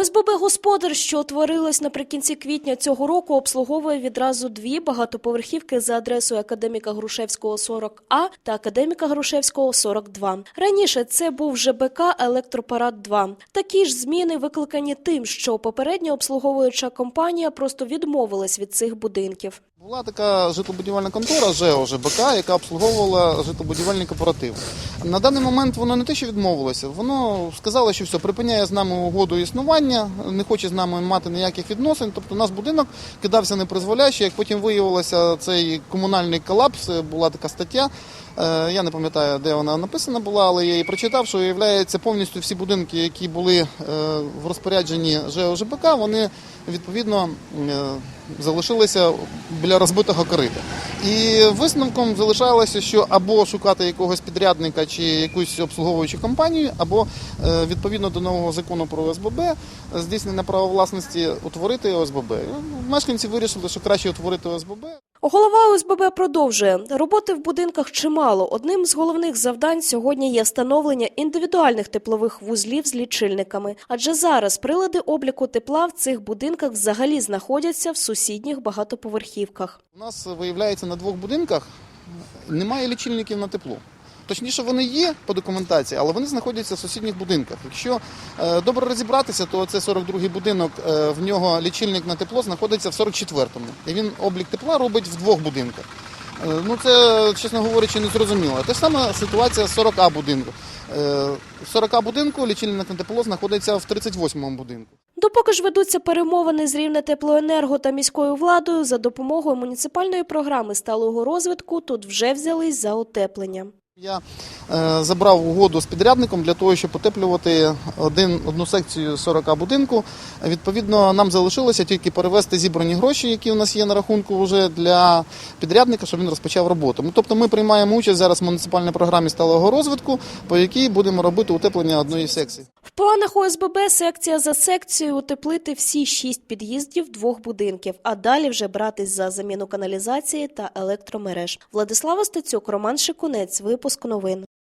ОСББ «Господар», що утворилось наприкінці квітня цього року, обслуговує відразу дві багатоповерхівки за адресою Академіка Грушевського 40А та Академіка Грушевського 42. Раніше це був ЖБК «Електропарад 2». Такі ж зміни викликані тим, що попередня обслуговуюча компанія просто відмовилась від цих будинків. Була така житлобудівельна контора ЖЕО ЖБК, яка обслуговувала житлобудівельний кооператив. На даний момент воно не те, що відмовилося, воно сказало, що все, припиняє з нами угоду існування, не хоче з нами мати ніяких відносин. Тобто у нас будинок кидався непризволяще. Як потім виявилося цей комунальний колапс, була така стаття. е, Я не пам'ятаю, де вона написана була, але я її прочитав, що виявляється повністю всі будинки, які були е, в розпорядженні ЖЕО ЖБК, вони відповідно е, залишилися біля розбитого корита. І висновком залишалося, що або шукати якогось підрядника чи якусь обслуговуючу компанію, або е, відповідно до нового закону про ОСББ здійснення права власності утворити ОСББ. Мешканці вирішили, що краще утворити ОСББ. Голова ОСББ продовжує. Роботи в будинках чимало. Одним з головних завдань сьогодні є встановлення індивідуальних теплових вузлів з лічильниками. Адже зараз прилади обліку тепла в цих будинках взагалі знаходяться в сусідніх багатоповерхівках. У нас виявляється на двох будинках немає лічильників на тепло. Точніше, вони є по документації, але вони знаходяться в сусідніх будинках. Якщо е, добре розібратися, то це 42-й будинок, е, в нього лічильник на тепло знаходиться в 44-му. І він облік тепла робить в двох будинках. Е, ну це, чесно говорячи, не зрозуміло. Те ж саме ситуація з 40 будинку. В 40 будинку лічильник на тепло знаходиться в 38-му будинку. Допоки ж ведуться перемовини з рівне теплоенерго та міською владою за допомогою муніципальної програми сталого розвитку, тут вже взялись за утеплення. Я е, забрав угоду з підрядником для того, щоб утеплювати один, одну секцію 40 будинку. Відповідно, нам залишилося тільки перевести зібрані гроші, які у нас є на рахунку вже для підрядника, щоб він розпочав роботу. Ну, Тобто ми приймаємо участь зараз в муніципальній програмі сталого розвитку, по якій будемо робити утеплення одної секції. В планах ОСББ секція за секцією утеплити всі шість під'їздів двох будинків, а далі вже братись за заміну каналізації та електромереж. Владислава Стецюк, Роман Шикунець, випуск новин.